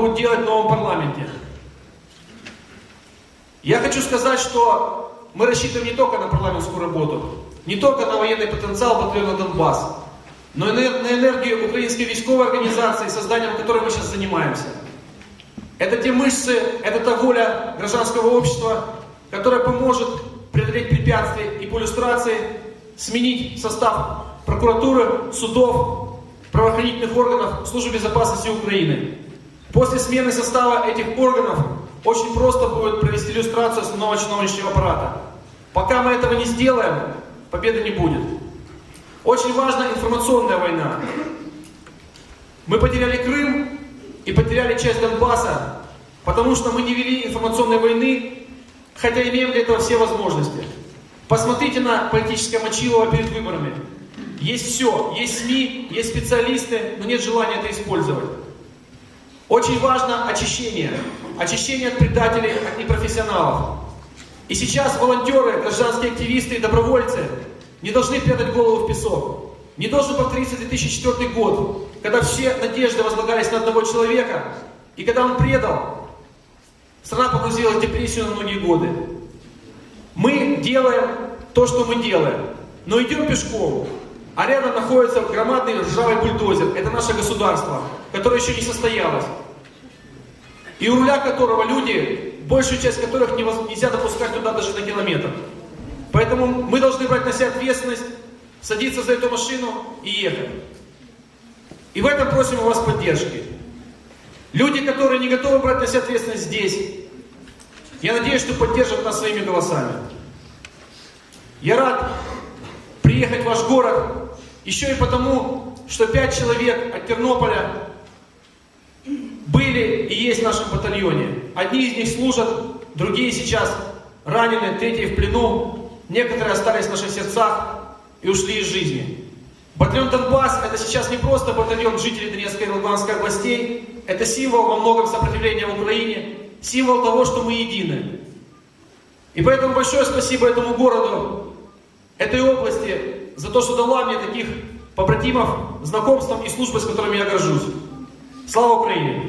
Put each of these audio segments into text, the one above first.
будут делать в новом парламенте. Я хочу сказать, что мы рассчитываем не только на парламентскую работу, не только на военный потенциал батальона Донбасс, но и на энергию украинской військовой организации, созданием которой мы сейчас занимаемся. Это те мышцы, это та воля гражданского общества, которая поможет преодолеть препятствия и по иллюстрации сменить состав прокуратуры, судов, правоохранительных органов Службы безопасности Украины. После смены состава этих органов очень просто будет провести иллюстрацию основного чиновничьего аппарата. Пока мы этого не сделаем, победы не будет. Очень важна информационная война. Мы потеряли Крым и потеряли часть Донбасса, потому что мы не вели информационной войны, хотя имеем для этого все возможности. Посмотрите на политическое мочилово перед выборами. Есть все, есть СМИ, есть специалисты, но нет желания это использовать. Очень важно очищение. Очищение от предателей, от непрофессионалов. И сейчас волонтеры, гражданские активисты и добровольцы не должны прятать голову в песок. Не должен повториться 2004 год, когда все надежды возлагались на одного человека, и когда он предал, страна погрузилась в депрессию на многие годы. Мы делаем то, что мы делаем, но идем пешком, а рядом находится громадный ржавый бульдозер. Это наше государство, которое еще не состоялось. И у руля которого люди, большую часть которых нельзя допускать туда даже на километр. Поэтому мы должны брать на себя ответственность, садиться за эту машину и ехать. И в этом просим у вас поддержки. Люди, которые не готовы брать на себя ответственность здесь, я надеюсь, что поддержат нас своими голосами. Я рад приехать в ваш город еще и потому, что пять человек от Тернополя были и есть в нашем батальоне. Одни из них служат, другие сейчас ранены, третьи в плену, некоторые остались в наших сердцах и ушли из жизни. Батальон Донбасс это сейчас не просто батальон жителей Донецкой и Луганской областей, это символ во многом сопротивления в Украине, символ того, что мы едины. И поэтому большое спасибо этому городу, этой области, за то, что дала мне таких побратимов, знакомством и службой, с которыми я горжусь. Слава Украине!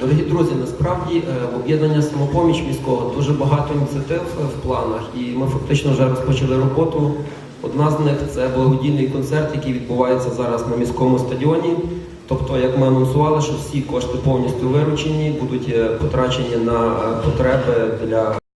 Дорогі друзі, насправді е, в об'єднання самопоміч міського дуже багато ініціатив е, в планах, і ми фактично вже розпочали роботу. Одна з них це благодійний концерт, який відбувається зараз на міському стадіоні. Тобто, як ми анонсували, що всі кошти повністю виручені, будуть е, потрачені на е, потреби для